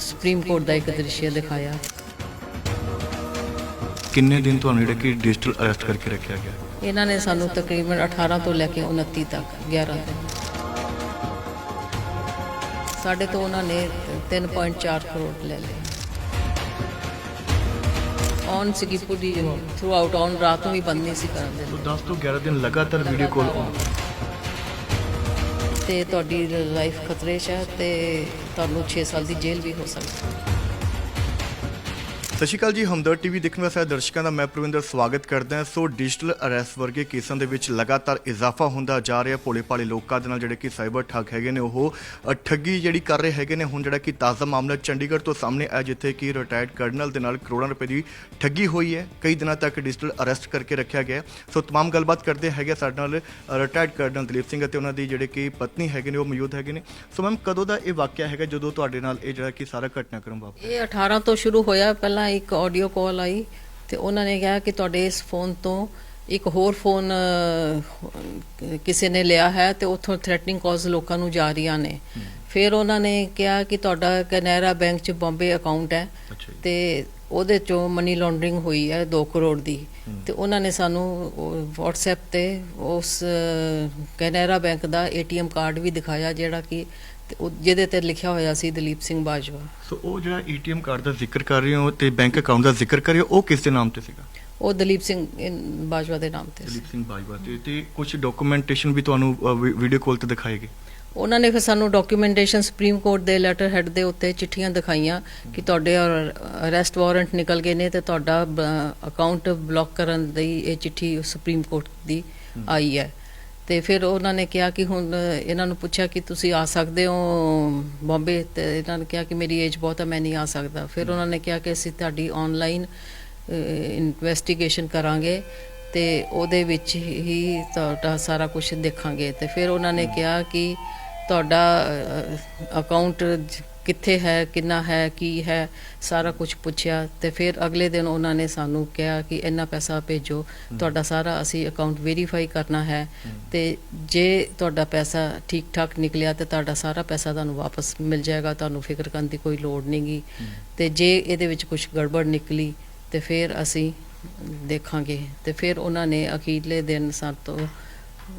Supreme court ਦਾ ਇੱਕ ਦ੍ਰਿਸ਼ ਦਿਖਾਇਆ। ਕਿੰਨੇ ਦਿਨ ਤੁਹਾਨੂੰ ਜਿਹੜਾ ਕਿ ਡਿਜੀਟਲ ਅਰੈਸਟ ਕਰਕੇ ਰੱਖਿਆ ਗਿਆ? ਇਹਨਾਂ ਨੇ ਸਾਨੂੰ ਤਕਰੀਬਨ 18 ਤੋਂ ਲੈ ਕੇ 29 ਤੱਕ 11 ਦਿਨ ਸਾਡੇ ਤੋਂ ਉਹਨਾਂ ਨੇ 3.4 ਕਰੋੜ ਲੈ ਲਏ। ਔਨ ਸੀਗੀ ਪੂਰੀ ਥਰੂ ਆਊਟ ਔਨ ਰਾਤ ਨੂੰ ਵੀ ਬੰਦ ਨਹੀਂ ਸੀ ਕਰਨ ਦਿੰਦੇ। 10 ਤੋਂ 11 ਦਿਨ ਲਗਾਤਾਰ ਵੀਡੀਓ ਕਾਲ ਤੇ ਤੁਹਾਡੀ ਲਾਈਫ ਖਤਰੇ 'ਚ ਹੈ ਤੇ ਤੁਹਾਨੂੰ 6 ਸਾਲ ਦੀ ਜੇਲ੍ਹ ਵੀ ਹੋ ਸਕਦੀ। ਹੈ ਸਤਿ ਸ਼੍ਰੀ ਅਕਾਲ ਜੀ ਹਮਦਰਦ ਟੀਵੀ ਦੇਖਣ ਵਾਲੇ ਸਾਰੇ ਦਰਸ਼ਕਾਂ ਦਾ ਮੈਂ ਪ੍ਰਵਿੰਦਰ ਸਵਾਗਤ ਕਰਦਾ ਹਾਂ ਸੋ ਡਿਜੀਟਲ ਅਰੈਸਟ ਵਰਗੇ ਕੇਸਾਂ ਦੇ ਵਿੱਚ ਲਗਾਤਾਰ ਇਜ਼ਾਫਾ ਹੁੰਦਾ ਜਾ ਰਿਹਾ ਭੋਲੇ ਭਾਲੇ ਲੋਕਾਂ ਦੇ ਨਾਲ ਜਿਹੜੇ ਕਿ ਸਾਈਬਰ ਠੱਗ ਹੈਗੇ ਨੇ ਉਹ ਅ, ਠੱਗੀ ਜਿਹੜੀ ਕਰ ਰਹੇ ਹੈਗੇ ਨੇ ਹੁਣ ਜਿਹੜਾ ਕਿ ਤਾਜ਼ਾ ਮਾਮਲਾ ਚੰਡੀਗੜ੍ਹ ਤੋਂ ਸਾਹਮਣੇ ਆਇਆ ਜਿੱਥੇ ਕਿ ਰਿਟਾਇਰਡ ਕਰਨਲ ਦੇ ਨਾਲ ਕਰੋੜਾਂ ਰੁਪਏ ਦੀ ਠੱਗੀ ਹੋਈ ਹੈ ਕਈ ਦਿਨਾਂ ਤੱਕ ਡਿਜੀਟਲ ਅਰੈਸਟ ਕਰਕੇ ਰੱਖਿਆ ਗਿਆ ਹੈ। ਸੋ तमाम ਗੱਲਬਾਤ ਕਰਦੇ ਹੈਗੇ ਸਾਡੇ ਨਾਲ ਰਿਟਾਇਰਡ ਕਰਨਲ ਦਲੀਪ ਸਿੰਘ ਅਤੇ ਉਹਨਾਂ ਦੀ ਜਿਹੜੇ ਕਿ ਪਤਨੀ ਹੈਗੇ ਨੇ ਉਹ ਮੌਜੂਦ ਹੈਗੇ ਨੇ ਸੋ ਮੈਮ ਕਦੋਂ ਦਾ ਇਹ ਵਾਕਿਆ ਹੈਗਾ ਜਦੋਂ ਤੁਹਾਡੇ ਨਾਲ ਇਹ ਜਿਹੜਾ ਕਿ ਸਾਰਾ ਘਟਨਾਕ੍ਰਮ ਵਾਪਰਿਆ ਇਹ 18 ਤੋਂ ਸ਼ੁਰੂ ਹੋਇਆ ਪਹਿਲਾਂ ਇੱਕ ਆਡੀਓ ਕਾਲ ਆਈ ਤੇ ਉਹਨਾਂ ਨੇ ਕਿਹਾ ਕਿ ਤੁਹਾਡੇ ਇਸ ਫੋਨ ਤੋਂ ਇੱਕ ਹੋਰ ਫੋਨ ਕਿਸੇ ਨੇ ਲਿਆ ਹੈ ਤੇ ਉੱਥੋਂ ਥ੍ਰੈਟਨਿੰਗ ਕਾਲਸ ਲੋਕਾਂ ਨੂੰ ਜਾ ਰਹੀਆਂ ਨੇ। ਫਿਰ ਉਹਨਾਂ ਨੇ ਕਿਹਾ ਕਿ ਤੁਹਾਡਾ ਕੈਨੇਰਾ ਬੈਂਕ 'ਚ ਬੰਬੇ ਅਕਾਊਂਟ ਹੈ ਤੇ ਉਹਦੇ ਚੋਂ ਮਨੀ ਲਾਂਡਰਿੰਗ ਹੋਈ ਹੈ 2 ਕਰੋੜ ਦੀ। ਤੇ ਉਹਨਾਂ ਨੇ ਸਾਨੂੰ WhatsApp ਤੇ ਉਸ ਕੈਨੇਰਾ ਬੈਂਕ ਦਾ ATM ਕਾਰਡ ਵੀ ਦਿਖਾਇਆ ਜਿਹੜਾ ਕਿ ਤੇ ਉਹ- ਜਿਹਦੇ ਤੇ ਲਿਖਿਆ ਹੋਇਆ ਸੀ ਦਲੀਪ ਸਿੰਘ ਬਾਜਵਾ। ਸੋ ਉਹ ਜਿਹੜਾ ਏਟੀਐਮ ਕਾਰਡ ਦਾ ਜ਼ਿਕਰ ਕਰ ਰਹੇ ਹੋ ਤੇ ਬੈਂਕ ਅਕਾਊਂਟ ਦਾ ਜ਼ਿਕਰ ਕਰ ਰਹੇ ਹੋ ਉਹ ਕਿਸ ਦੇ ਨਾਮ ਤੇ ਸੀਗਾ? ਉਹ ਦਲੀਪ ਸਿੰਘ ਬਾਜਵਾ ਦੇ ਨਾਮ ਤੇ ਦਲੀਪ ਸਿੰਘ ਬਾਜਵਾ ਤੇ ਤੇ ਕੁਝ ਡਾਕੂਮੈਂਟੇਸ਼ਨ ਵੀ ਤੁਹਾਨੂੰ ਵੀਡੀਓ ਕਾਲ ਤੇ ਦਿਖਾਏਗੇ ਉਹਨਾਂ ਨੇ ਫਿਰ ਸਾਨੂੰ ਡਾਕੂਮੈਂਟੇਸ਼ਨ ਸੁਪਰੀਮ ਕੋਰਟ ਦੇ ਲੈਟਰ ਹੈਡ ਦੇ ਉੱਤੇ ਚਿੱਠੀਆਂ ਦਿਖਾਈਆਂ ਕਿ ਤੁਹਾਡੇ ਅਰੈਸਟ ਵਾਰੰਟ ਨਿਕਲ ਗਏ ਨੇ ਤੇ ਤੁਹਾਡਾ ਅਕਾਊਂਟ ਬਲੌਕ ਕਰਨ ਦੀ ਇਹ ਚਿੱਠੀ ਸੁਪਰੀਮ ਕੋਰਟ ਦੀ ਆਈ ਹੈ। ਤੇ ਫਿਰ ਉਹਨਾਂ ਨੇ ਕਿਹਾ ਕਿ ਹੁਣ ਇਹਨਾਂ ਨੂੰ ਪੁੱਛਿਆ ਕਿ ਤੁਸੀਂ ਆ ਸਕਦੇ ਹੋ ਬੰਬੇ? ਤੇ ਇਹਨਾਂ ਨੇ ਕਿਹਾ ਕਿ ਮੇਰੀ ਏਜ ਬਹੁਤ ਹੈ ਮੈਂ ਨਹੀਂ ਆ ਸਕਦਾ। ਫਿਰ ਉਹਨਾਂ ਨੇ ਕਿਹਾ ਕਿ ਅਸੀਂ ਤੁਹਾਡੀ ਆਨਲਾਈਨ ਇਨਵੈਸਟੀਗੇਸ਼ਨ ਕਰਾਂਗੇ ਤੇ ਉਹਦੇ ਵਿੱਚ ਹੀ ਤੁਹਾਡਾ ਸਾਰਾ ਕੁਝ ਦੇਖਾਂਗੇ। ਤੇ ਫਿਰ ਉਹਨਾਂ ਨੇ ਕਿਹਾ ਕਿ ਤੁਹਾਡਾ ਅਕਾਊਂਟ ਕਿੱਥੇ ਹੈ ਕਿੰਨਾ ਹੈ ਕੀ ਹੈ ਸਾਰਾ ਕੁਝ ਪੁੱਛਿਆ ਤੇ ਫਿਰ ਅਗਲੇ ਦਿਨ ਉਹਨਾਂ ਨੇ ਸਾਨੂੰ ਕਿਹਾ ਕਿ ਇੰਨਾ ਪੈਸਾ ਭੇਜੋ ਤੁਹਾਡਾ ਸਾਰਾ ਅਸੀਂ ਅਕਾਊਂਟ ਵੈਰੀਫਾਈ ਕਰਨਾ ਹੈ ਤੇ ਜੇ ਤੁਹਾਡਾ ਪੈਸਾ ਠੀਕ ਠਾਕ ਨਿਕਲਿਆ ਤੇ ਤੁਹਾਡਾ ਸਾਰਾ ਪੈਸਾ ਤੁਹਾਨੂੰ ਵਾਪਸ ਮਿਲ ਜਾਏਗਾ ਤੁਹਾਨੂੰ ਫਿਕਰ ਕਰਨ ਦੀ ਕੋਈ ਲੋੜ ਨਹੀਂਗੀ ਤੇ ਜੇ ਇਹਦੇ ਵਿੱਚ ਕੁਝ ਗੜਬੜ ਨਿਕਲੀ ਤੇ ਫਿਰ ਅਸੀਂ ਦੇਖਾਂਗੇ ਤੇ ਫਿਰ ਉਹਨਾਂ ਨੇ ਅਖੀਰਲੇ ਦਿਨ ਸਾਤੋਂ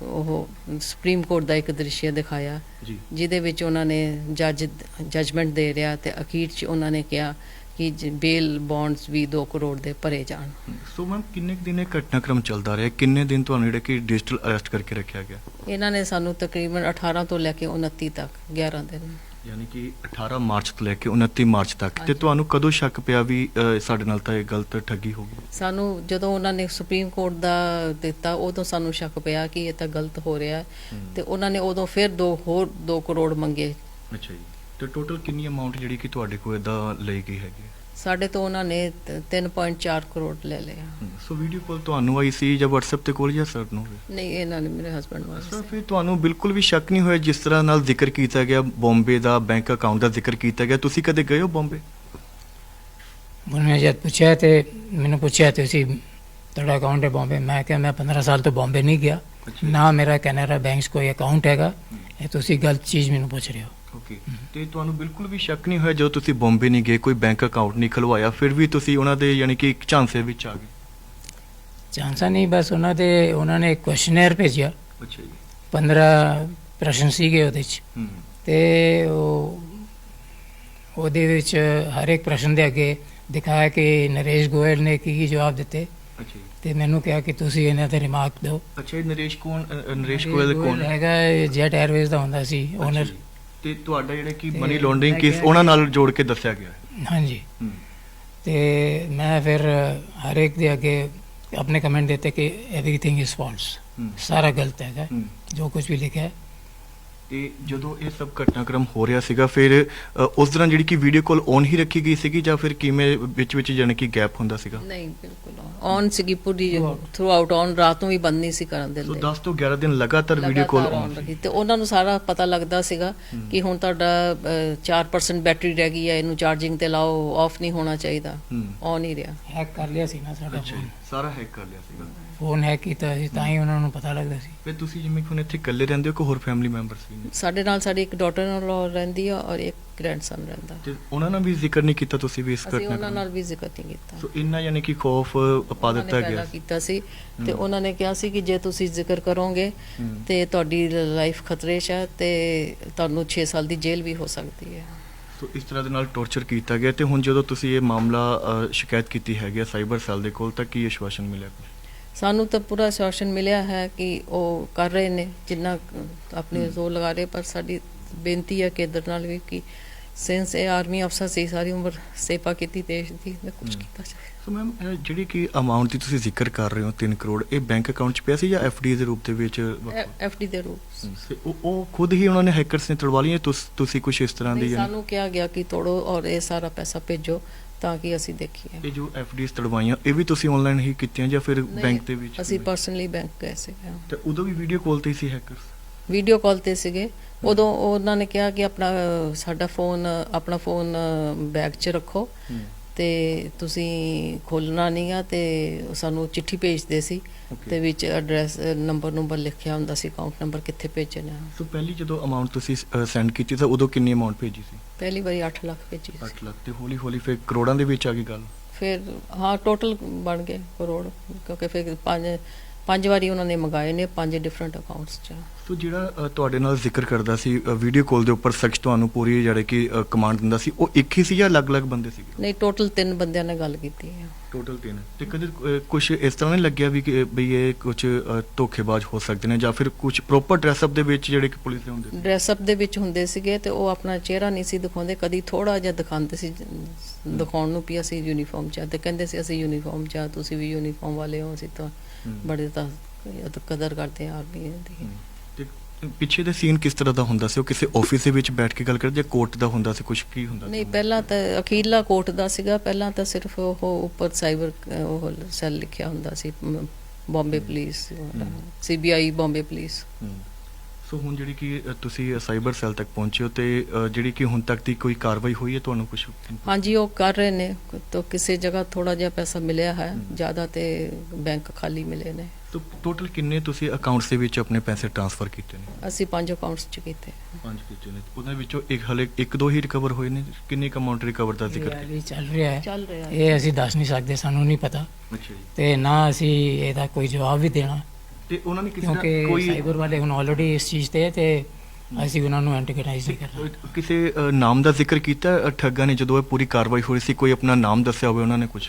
ਉਹ ਸੁਪਰੀਮ ਕੋਰਟ ਦਾ ਇੱਕ ਦ੍ਰਿਸ਼ ਦਿਖਾਇਆ ਜੀ। ਜਿਹਦੇ ਵਿੱਚ ਉਹਨਾਂ ਨੇ ਜੱਜ ਜਜਮੈਂਟ ਦੇ ਰਿਹਾ ਤੇ ਅਖੀਰ 'ਚ ਉਹਨਾਂ ਨੇ ਕਿਹਾ ਕਿ ਬੇਲ ਬੌਂਡਸ ਵੀ 2 ਕਰੋੜ ਦੇ ਭਰੇ ਜਾਣ। ਸੋ ਮੈਮ ਕਿੰਨੇ ਦਿਨ ਇਹ ਘਟਨਾਕ੍ਰਮ ਚੱਲਦਾ ਰਿਹਾ? ਕਿੰਨੇ ਦਿਨ ਤੁਹਾਨੂੰ ਜਿਹੜਾ ਕਿ ਡਿਜੀਟਲ ਅਰੈਸਟ ਕਰਕੇ ਰੱਖਿਆ ਗਿਆ? ਇਹਨਾਂ ਨੇ ਸਾਨੂੰ ਤਕਰੀਬਨ 18 ਤੋਂ ਲੈ ਕੇ 29 ਤੱਕ 11 ਦਿਨ। ਯਾਨੀ ਕਿ 18 ਮਾਰਚ ਤੋਂ ਲੈ ਕੇ 29 ਮਾਰਚ ਤੱਕ। ਤੇ ਤੁਹਾਨੂੰ ਕਦੋਂ ਸ਼ੱਕ ਪਿਆ ਵੀ ਅ, ਸਾਡੇ ਨਾਲ ਤਾਂ ਇਹ ਗਲਤ ਠੱਗੀ ਹੋ ਗਈ? ਸਾਨੂੰ ਜਦੋਂ ਉਹਨਾਂ ਨੇ ਸੁਪਰੀਮ ਕੋਰਟ ਦਾ ਦਿੱਤਾ ਉਦੋਂ ਸਾਨੂੰ ਸ਼ੱਕ ਪਿਆ ਕਿ ਇਹ ਤਾਂ ਗਲਤ ਹੋ ਰਿਹਾ। ਹੈ। ਤੇ ਉਹਨਾਂ ਨੇ ਉਦੋਂ ਫਿਰ ਦੋ ਹੋਰ 2 ਕਰੋੜ ਮੰਗੇ। ਅੱਛਾ ਜੀ। ਤੇ ਟੋਟਲ ਕਿੰਨੀ ਅਮਾਉਂਟ ਜਿਹੜੀ ਕਿ ਤੁਹਾਡੇ ਕੋਲ ਇਦਾਂ ਲਈ ਗਈ ਹੈਗੀ ਹੈ? ਸਾਡੇ ਤੋਂ ਉਹਨਾਂ ਨੇ ਤ- 3.4 ਕਰੋੜ ਲੈ ਲਿਆ ਸੋ ਵੀਡੀਓ ਕਾਲ ਤੁਹਾਨੂੰ ਆਈ ਸੀ ਜਾਂ WhatsApp ਤੇ ਕਾਲ ਜਾਂ ਸਰ ਨੂੰ? ਨਹੀਂ ਇਹਨਾਂ ਨੇ ਮੇਰੇ ਹਸਬੰਡ ਸਰ ਵਾਸਤੇ ਫਿਰ ਤੁਹਾਨੂੰ ਬਿਲਕੁਲ ਵੀ ਸ਼ੱਕ ਨਹੀਂ ਹੋਇਆ ਜਿਸ ਤਰ੍ਹਾਂ ਨਾਲ ਜ਼ਿਕਰ ਕੀਤਾ ਗਿਆ? ਬੰਬੇ ਦਾ ਬੈਂਕ ਅਕਾਊਂਟ ਦਾ ਜ਼ਿਕਰ ਕੀਤਾ ਗਿਆ? ਤੁਸੀਂ ਕਦੇ ਗਏ ਹੋ ਬੰਬੇ ਉਹਨੇ ਜਦ ਪੁੱਛਿਆ ਤੇ ਮੈਨੂੰ ਪੁੱਛਿਆ ਤੁਸੀਂ ਤੁਹਾਡਾ ਅਕਾਊਂਟ ਹੈ ਬੰਬੇ ਮੈਂ ਕਿਹਾ ਮੈਂ 15 ਸਾਲ ਤੋਂ ਬੰਬੇ ਨਹੀਂ ਗਿਆ। ਨਾ ਮੇਰਾ ਕੈਨਰਾ ਬੈਂਕ 'ਚ ਕੋਈ ਅਕਾਊਂਟ ਹੈਗਾ। ਇਹ ਤੁਸੀਂ ਗਲਤ ਚੀਜ਼ ਮੈਨੂੰ ਪੁੱਛ ਰਹੇ ਹੋ। ਓਕੇ ਤੇ ਤੁਹਾਨੂੰ ਬਿਲਕੁਲ ਵੀ ਸ਼ੱਕ ਨਹੀਂ ਹੋਇਆ ਜਦੋਂ ਤੁਸੀਂ ਬੰਬੇ ਨਹੀਂ ਗਏ ਕੋਈ ਬੈਂਕ ਅਕਾਊਂਟ ਨਹੀਂ ਖਲਵਾਇਆ ਫਿਰ ਵੀ ਤੁਸੀਂ ਉਹਨਾਂ ਦੇ ਯਾਨੀ ਕਿ ਇੱਕ ਝਾਂਸੇ ਵਿੱਚ ਆ ਗਏ? ਚਾਂਸਾ ਨਹੀਂ ਬਸ ਉਹਨਾਂ ਦੇ ਉਹਨਾਂ ਨੇ ਕੁਐਸਚਨਰ ਭੇਜਿਆ। ਅੱਛਾ ਜੀ। 15 ਪ੍ਰਸ਼ਨ ਸੀਗੇ ਉਹਦੇ 'ਚ। ਹੂੰ। ਤੇ ਉਹ ਉਹਦੇ ਵਿੱਚ ਹਰ ਇੱਕ ਪ੍ਰਸ਼ਨ ਦੇ ਅੱਗੇ ਦਿਖਾਇਆ ਕਿ ਨਰੇਸ਼ ਗੋਇਲ ਨੇ ਕੀ ਕੀ ਜਵਾਬ ਦਿੱਤੇ। ਅੱਛਾ ਜੀ। ਤੇ ਮੈਨੂੰ ਕਿਹਾ ਕਿ ਤੁਸੀਂ ਇਹਨਾਂ ਤੇ ਰਿਮਾਰਕ ਦਿਓ। ਅੱਛਾ ਨਰੇਸ਼ ਕੌਣ ਨਰੇਸ਼ ਗੋਇਲ ਕੌਣ? ਹੈਗਾ ਜੈਟ 에ਅਰਵੇਜ਼ ਦਾ ਹੁੰਦਾ ਸੀ ਓਨਰ। ਤੇ ਤੁਹਾਡਾ ਜਿਹੜਾ ਕਿ ਤੇ ਮਨੀ ਲਾਂਡਰਿੰਗ ਮੈਂ ਕੇਸ ਕਿਹਾ ਉਹਨਾਂ ਕਿ- ਨਾਲ ਜੋੜ ਕੇ ਦੱਸਿਆ ਗਿਆ ਹੈ ਹਾਂਜੀ ਹੂੰ ਤੇ ਮੈਂ ਫਿਰ ਹਰ ਇੱਕ ਦੇ ਅੱਗੇ ਆਪਣੇ ਕਮੈਂਟ ਦਿੱਤੇ ਕਿ एवरीथिंग ਇਜ਼ ਫਾਲਸ ਹੂੰ ਸਾਰਾ ਗਲਤ ਹੈਗਾ ਹੂੰ ਜੋ ਕੁਝ ਵੀ ਲਿਖਿਆ ਹੈ ਤੇ ਜਦੋਂ ਇਹ ਸਭ ਘਟਨਾਕ੍ਰਮ ਹੋ ਰਿਹਾ ਸੀਗਾ ਫਿਰ ਅ, ਉਸ ਦੌਰਾਨ ਜਿਹੜੀ ਕਿ ਵੀਡੀਓ ਕਾਲ ਔਨ ਹੀ ਰੱਖੀ ਗਈ ਸੀਗੀ ਜਾਂ ਫਿਰ ਕਿਵੇਂ ਵਿੱਚ ਵਿੱਚ ਜਾਣੀ ਕਿ ਗੈਪ ਹੁੰਦਾ ਸੀਗਾ? ਨਹੀਂ ਬਿਲਕੁਲ ਔਨ ਸੀਗੀ ਪੂਰੀ ਥਰੂ ਆਊਟ ਔਨ ਰਾਤ ਨੂੰ ਵੀ ਬੰਦ ਨਹੀਂ ਸੀ ਕਰਨ ਸੋ ਦਿੰਦੇ 10 ਤੋਂ 11 ਦਿਨ ਲਗਾਤਾਰ ਵੀਡੀਓ ਕਾਲ ਲਗਾਤਾਰ ਔਨ on ਰੱਖੀ। ਤੇ ਉਹਨਾਂ ਨੂੰ ਸਾਰਾ ਪਤਾ ਲੱਗਦਾ ਸੀਗਾ ਕਿ ਹੁਣ ਤੁਹਾਡਾ ਅਹ, 4% ਬੈਟਰੀ ਰਹਿ ਗਈ ਹੈ ਇਹਨੂੰ ਚਾਰਜਿੰਗ ਤੇ ਲਾਓ ਆਫ ਨਹੀਂ ਹੋਣਾ ਚਾਹੀਦਾ। ਹੂੰ। ਔਨ ਹੀ ਰਿਹਾ। ਹੈਕ ਕਰ ਲਿਆ ਸੀ ਨਾ ਸਾਡਾ ਅੱਛਾ ਜੀ। ਸਾਰਾ ਹੈਕ ਕਰ ਲਿਆ ਸੀਗਾ। ਫੋਨ ਹੈਕ ਕੀਤਾ ਸੀ ਤਾਂ ਹੀ ਉਹਨਾਂ ਨੂੰ ਪਤਾ ਲੱਗਦਾ ਸੀ। ਫਿਰ ਤੁਸੀਂ ਜਿਵੇਂ ਕਿ ਹੁਣ ਇੱਥੇ ਇਕੱਲੇ ਰਹਿੰਦੇ ਹੋ ਕਿ ਹੋਰ ਫੈਮਿਲੀ ਮੈਂਬਰਸ ਵੀ ਨੇ? ਸਾਡੇ ਨਾਲ ਸਾਡੀ ਇੱਕ ਡਾਟਰ ਨਾਲ ਰਹਿੰਦੀ ਆ ਔਰ ਇੱਕ ਗ੍ਰੈਂਡਸਨ ਰਹਿੰਦਾ। ਤੇ ਉਹਨਾਂ ਨਾਲ ਵੀ ਜ਼ਿਕਰ ਨਹੀਂ ਕੀਤਾ ਤੁਸੀਂ ਵੀ ਇਸ ਅਸੀਂ ਘਟਨਾ ਉਹਨਾਂ ਦਾ? ਨਾਲ ਵੀ ਜ਼ਿਕਰ ਨਹੀਂ ਕੀਤਾ। ਸੋ ਇੰਨਾ ਯਾਨੀ ਕਿ ਖੌਫ ਪਾ ਉਹਨਾਂ ਦਿੱਤਾ ਗਿਆ। ਕੀਤਾ ਸੀ ਤੇ। ਉਹਨਾਂ ਨੇ ਕਿਹਾ ਸੀ ਕਿ ਜੇ ਤੁਸੀਂ ਜ਼ਿਕਰ ਕਰੋਗੇ। ਤੇ ਤੁਹਾਡੀ ਲਾਈਫ ਖਤਰੇ 'ਚ ਹੈ ਤੇ ਤੁਹਾਨੂੰ 6 ਸਾਲ ਦੀ ਜੇਲ੍ਹ ਵੀ ਹੋ ਸਕਦੀ ਹੈ। ਸੋ ਇਸ ਤਰ੍ਹਾਂ ਦੇ ਨਾਲ ਟੌਰਚਰ ਕੀਤਾ ਗਿਆ ਤੇ ਹੁਣ ਜਦੋਂ ਤੁਸੀਂ ਇਹ ਮਾਮਲਾ ਸ਼ਿਕਾਇਤ ਕੀਤੀ ਹੈਗੀ ਸਾਈਬਰ ਸੈੱਲ ਦੇ ਕੋਲ ਤਾਂ ਕੀ ਆਸ਼ਵਾਸਨ ਮਿਲਿਆ ਸਾਨੂੰ ਤਾਂ ਪੂਰਾ ਸ਼ਾਸਨ ਮਿਲਿਆ ਹੈ ਕਿ ਉਹ ਕਰ ਰਹੇ ਨੇ ਜਿੰਨਾ ਆਪਣੇ ਜ਼ੋਰ ਲਗਾ ਰਹੇ ਪਰ ਸਾਡੀ ਬੇਨਤੀ ਹੈ ਕਿ ਇਧਰ ਨਾਲ ਵੀ ਕਿ ਸਿੰਸ ਇਹ ਆਰਮੀ ਅਫਸਰ ਸੀ ਸਾਰੀ ਉਮਰ ਸੇਵਾ ਕੀਤੀ ਦੇਸ਼ ਦੀ ਤੇ ਕੁਝ। ਕੀਤਾ ਜਾਵੇ ਸੋ ਮੈਮ ਜਿਹੜੀ ਕਿ ਅਮਾਉਂਟ ਦੀ ਤੁਸੀਂ ਜ਼ਿਕਰ ਕਰ ਰਹੇ ਹੋ 3 ਕਰੋੜ ਇਹ ਬੈਂਕ ਅਕਾਊਂਟ 'ਚ ਪਿਆ ਸੀ ਜਾਂ ਡੀ ਦੇ ਰੂਪ ਦੇ ਵਿੱਚ? ਐਫਡੀ ਦੇ ਰੂਪ ਉਹ ਉਹ ਖੁਦ ਹੀ ਉਹਨਾਂ ਨੇ ਹੈਕਰਸ ਨੇ ਤੜਵਾ ਲਈਆਂ ਤੁਸ- ਕੁਝ ਇਸ ਤਰ੍ਹਾਂ ਦੀ ਸਾਨੂੰ ਕਿਹਾ ਗਿਆ ਕਿ ਤੋੜੋ ਔਰ ਇਹ ਸਾਰਾ ਪੈਸਾ ਭੇਜੋ ਤਾਂ ਕਿ ਅਸੀਂ ਦੇਖੀਏ। ਇਹ ਜੋ ਡੀਜ਼ ਤੜਵਾਈਆਂ ਇਹ ਵੀ ਤੁਸੀਂ ਆਨਲਾਈਨ ਹੀ ਕੀਤੀਆਂ ਜਾਂ ਫਿਰ ਬੈਂਕ ਦੇ ਵਿੱਚ? ਅਸੀਂ ਪਰਸਨਲੀ ਬੈਂਕ ਗਏ ਸੀਗੇ। ਤੇ ਉਦੋਂ ਵੀ ਵੀਡੀਓ ਕਾਲ ਤੇ ਸੀ ਹੈਕਰਸ ਵੀਡੀਓ ਕਾਲ ਤੇ ਸੀਗੇ। ਉਦੋਂ ਉਹਨਾਂ ਨੇ ਕਿਹਾ ਕਿ ਆਪਣਾ ਸਾਡਾ ਫੋਨ ਆਪਣਾ ਫੋਨ ਬੈਗ 'ਚ ਰੱਖੋ ਤੇ ਤੁਸੀਂ ਖੋਲਣਾ ਨਹੀਂ ਆ ਤੇ ਸਾਨੂੰ ਚਿੱਠੀ ਭੇਜਦੇ ਸੀ. ਤੇ ਵਿੱਚ ਐਡਰੈਸ ਨੰਬਰ ਨੰਬਰ ਲਿਖਿਆ ਹੁੰਦਾ ਸੀ ਅਕਾਊਂਟ ਨੰਬਰ ਕਿੱਥੇ ਭੇਜਣਾ। ਸੋ ਪਹਿਲੀ ਜਦੋਂ ਅਮਾਉਂਟ ਤੁਸੀਂ ਸੈਂਡ ਕੀਤੀ ਤਾਂ ਉਦੋਂ ਕਿੰਨੀ ਅਮਾਉਂਟ ਭੇਜੀ ਸੀ? ਪਹਿਲੀ ਵਾਰੀ 8 ਲੱਖ ਭੇਜੀ ਸੀ। 8 ਲੱਖ ਤੇ ਹੌਲੀ ਹੌਲੀ ਫਿਰ ਕਰੋੜਾਂ ਦੇ ਵਿੱਚ ਆ ਗਈ ਗੱਲ। ਫਿਰ ਹਾਂ ਟੋਟਲ ਬਣ ਗਏ ਕਰੋੜ ਕਿਉਂਕਿ ਫਿਰ ਪੰਜ ਪੰਜ ਵਾਰੀ ਉਹਨਾਂ ਨੇ ਮੰਗਾਏ ਨੇ ਪੰਜ ਡਿਫਰੈਂਟ ਅਕਾਊਂਟਸ 'ਚ। ਸੋ ਜਿਹੜਾ ਅ, ਤੁਹਾਡੇ ਨਾਲ ਜ਼ਿਕਰ ਕਰਦਾ ਸੀ ਵੀਡੀਓ ਕਾਲ ਦੇ ਉੱਪਰ ਸ਼ਖਸ ਤੁਹਾਨੂੰ ਪੂਰੀ ਜਿਹੜੇ ਕਿ ਕਮਾਂਡ ਦਿੰਦਾ ਸੀ ਉਹ ਇੱਕ ਹੀ ਸੀ ਜਾਂ ਅਲੱਗ-ਅਲੱਗ ਬੰਦੇ ਸੀਗੇ? ਨਹੀਂ ਟੋਟਲ ਤਿੰਨ ਬੰਦਿਆਂ ਨਾਲ ਗੱਲ ਕੀਤੀ ਹੈ ਟੋਟਲ 3 ਤੇ ਕਦੇ ਕੁਝ ਇਸ ਤਰ੍ਹਾਂ ਨਹੀਂ ਲੱਗਿਆ ਵੀ ਕਿ ਵੀ ਇਹ ਕੁਝ ਧੋਖੇਬਾਜ਼ ਹੋ ਸਕਦੇ ਨੇ ਜਾਂ ਫਿਰ ਕੁਝ ਪ੍ਰੋਪਰ ਡਰੈਸਅਪ ਦੇ ਵਿੱਚ ਜਿਹੜੇ ਕਿ ਪੁਲਿਸ ਦੇ ਹੁੰਦੇ ਸੀ? ਡਰੈਸ ਅਪ ਦੇ ਵਿੱਚ ਹੁੰਦੇ ਸੀਗੇ ਤੇ ਉਹ ਆਪਣਾ ਚਿਹਰਾ ਨਹੀਂ ਸੀ ਦਿਖਾਉਂਦੇ ਕਦੀ ਥੋੜਾ ਜਿਹਾ ਦਿਖਾਉਂਦੇ ਸੀ ਦਿਖਾਉਣ ਨੂੰ ਵੀ ਅਸੀਂ ਯੂਨੀਫਾਰਮ 'ਚ ਤੇ ਕਹਿੰਦੇ ਸੀ ਅਸੀਂ ਯੂਨੀਫਾਰਮ 'ਚ ਆ ਤੁਸੀਂ ਵੀ ਯੂਨੀਫਾਰਮ ਵਾਲੇ ਹੋ ਅਸੀਂ ਤਾਂ। ਬੜੇ ਤਾਂ ਕਦਰ ਕਰਦੇ ਆ ਆਰਮੀ ਦੀ ਪਿੱਛੇ ਦੇ ਸੀਨ ਕਿਸ ਤਰ੍ਹਾਂ ਦਾ ਹੁੰਦਾ ਸੀ? ਉਹ ਕਿਸੇ ਆਫਿਸ ਦੇ ਵਿੱਚ ਬੈਠ ਕੇ ਗੱਲ ਕਰਦੇ ਜਾਂ ਕੋਰਟ ਦਾ ਹੁੰਦਾ ਸੀ? ਕੁਝ ਕੀ ਹੁੰਦਾ ਨਹੀਂ ਪਹਿਲਾਂ ਤਾਂ ਅਖੀਰਲਾ ਕੋਰਟ ਦਾ ਸੀਗਾ। ਪਹਿਲਾਂ ਤਾਂ ਸਿਰਫ ਉਹ ਉੱਪਰ ਸਾਈਬਰ ਉਹ ਸੈੱਲ ਲਿਖਿਆ ਹੁੰਦਾ ਸੀ Bombay police CBI Bombay police. So ਹੁਣ ਜਿਹੜੀ ਕਿ ਤੁਸੀਂ ਸਾਈਬਰ ਸੈੱਲ ਤੱਕ ਪਹੁੰਚੇ ਹੋ ਤੇ ਜਿਹੜੀ ਕਿ ਹੁਣ ਤੱਕ ਦੀ ਕੋਈ ਕਾਰਵਾਈ ਹੋਈ ਹੈ ਤੁਹਾਨੂੰ ਕੁਝ ਹਾਂਜੀ ਉਹ ਕਰ ਰਹੇ ਨੇ। ਤਾਂ ਕਿਸੇ ਜਗ੍ਹਾ ਥੋੜਾ ਜਿਹਾ ਪੈਸਾ ਮਿਲਿਆ ਹੈ। ਜ਼ਿਆਦਾ ਤੇ ਬੈਂਕ ਖਾਲੀ ਮਿਲੇ ਨੇ। ਤੋ ਟੋਟਲ ਕਿੰਨੇ ਤੁਸੀਂ ਅਕਾਊਂਟਸ ਦੇ ਵਿੱਚ ਆਪਣੇ ਪੈਸੇ ਟ੍ਰਾਂਸਫਰ ਕੀਤੇ ਨੇ? ਅਸੀਂ ਪੰਜ ਅਕਾਊਂਟਸ 'ਚ ਕੀਤੇ। ਪੰਜ ਕੀਤੇ ਨੇ। ਉਹਨਾਂ ਵਿੱਚੋਂ ਇੱਕ ਹਲੇ ਇੱਕ ਦੋ ਹੀ ਰਿਕਵਰ ਹੋਏ ਨੇ? ਕਿੰਨੀ ਅਮਾਉਂਟ ਰਿਕਵਰ ਦਾ ਜ਼ਿਕਰ ਕੀਤਾ? ਇਹ ਚੱਲ ਰਿਹਾ ਹੈ। ਚੱਲ ਰਿਹਾ ਇਹ ਅਸੀਂ ਦੱਸ ਨਹੀਂ ਸਕਦੇ ਸਾਨੂੰ ਨਹੀਂ ਪਤਾ। ਅੱਛਾ ਜੀ। ਤੇ ਨਾ ਅਸੀਂ ਇਹਦਾ ਕੋਈ ਜਵਾਬ ਵੀ ਦੇਣਾ। ਤੇ ਉਹਨਾਂ ਨੇ ਕਿਸੇ ਦਾ ਕਿਉਂਕਿ ਕੋਈ ਸਾਈਬਰ ਵਾਲੇ ਹੁਣ ਆਲਰੇਡੀ ਇਸ ਚੀਜ਼ ਤੇ ਹੈ ਤੇ ਅਸੀਂ ਉਹਨਾਂ ਨੂੰ ਐਂਟੀਗਨਾਈਜ਼ ਨਹੀਂ ਕਰਨਾ ਕਿਸੇ ਅ, ਨਾਮ ਦਾ ਜ਼ਿਕਰ ਕੀਤਾ ਅ, ਠੱਗਾਂ ਨੇ ਜਦੋਂ ਇਹ ਪੂਰੀ ਕਾਰਵਾਈ ਹੋਈ ਸੀ ਕੋਈ ਆਪਣਾ ਨਾਮ ਦੱਸਿਆ ਹੋਵੇ ਉਹਨਾਂ ਨੇ ਕੁਝ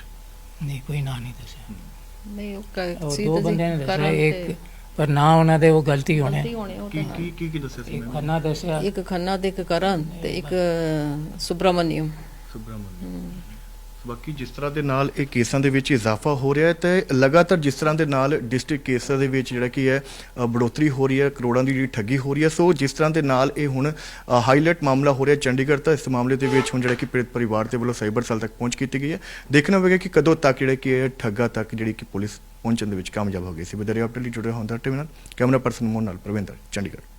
ਨਹੀਂ ਕੋਈ ਨਾਂ ਨਹੀਂ ਦੱਸਿਆ। ਨਹੀਂ ਉਹ ਉਹ ਸੀ ਦੋ ਬੰਦਿਆਂ ਨੇ ਦੱਸਿਆ ਇੱਕ ਪਰ ਨਾ ਉਹਨਾਂ ਦੇ ਉਹ ਗਲਤੀ ਹੋਣੇ। ਗਲਤੀ ਹੋਣੀ ਉਹ ਕੀ ਤਾਂ ਕੀ ਕੀ ਕੀ ਦੱਸਿਆ ਸੀ ਇੱਕ ਖੰਨਾ ਦੱਸਿਆ। ਇੱਕ ਖੰਨਾ ਤੇ ਇੱਕ ਕਰਨ ਤੇ ਇੱਕ ਸੁਬਰਾਮਨਿਅਮ। ਸੁਬਰਾਮਨਿਅਮ। ਬਾਕੀ ਜਿਸ ਤਰ੍ਹਾਂ ਦੇ ਨਾਲ ਇਹ ਕੇਸਾਂ ਦੇ ਵਿੱਚ ਇਜ਼ਾਫਾ ਹੋ ਰਿਹਾ ਹੈ ਤੇ ਲਗਾਤਾਰ ਜਿਸ ਤਰ੍ਹਾਂ ਦੇ ਨਾਲ ਡਿਸਟ੍ਰਿਕਟ ਕੇਸਾਂ ਦੇ ਵਿੱਚ ਜਿਹੜਾ ਕੀ ਹੈ ਬੜੋਤਰੀ ਹੋ ਰਹੀ ਹੈ, ਕਰੋੜਾਂ ਦੀ ਜਿਹੜੀ ਠੱਗੀ ਹੋ ਰਹੀ ਹੈ। ਸੋ ਜਿਸ ਤਰ੍ਹਾਂ ਦੇ ਨਾਲ ਇਹ ਹੁਣ ਹਾਈਲਾਈਟ ਮਾਮਲਾ ਹੋ ਰਿਹਾ ਚੰਡੀਗੜ੍ਹ ਤਾਂ ਇਸ ਮਾਮਲੇ ਦੇ ਵਿੱਚ ਹੁਣ ਜਿਹੜਾ ਕਿ ਪੀੜਤ ਪਰਿਵਾਰ ਦੇ ਵੱਲੋਂ ਸਾਈਬਰ ਸੈੱਲ ਤੱਕ ਪਹੁੰਚ ਕੀਤੀ ਗਈ ਹੈ। ਦੇਖਣਾ ਹੋਵੇਗਾ ਕਿ ਕਦੋਂ ਤੱਕ ਜਿਹੜਾ ਕਿ ਇਹ ਠੱਗਾ ਤੱਕ ਜਿਹੜੀ ਕਿ ਪੁਲਿਸ ਪਹੁੰਚਣ ਦੇ ਵਿੱਚ ਕਾਮਯਾਬ ਹੋ ਗਈ ਸੀ। ਵਿਦਰਿਆ ਅਪਡੇਟ ਲਈ ਜੁੜੇ ਹੋਣ ਦਾ ਟੀਮ ਨਾਲ ਕੈਮਰਾ ਪਰਸਨ ਮੋਹਨ ਨਾਲ ਪ੍ਰਵਿੰਦਰ, ਚੰਡੀਗੜ੍ਹ।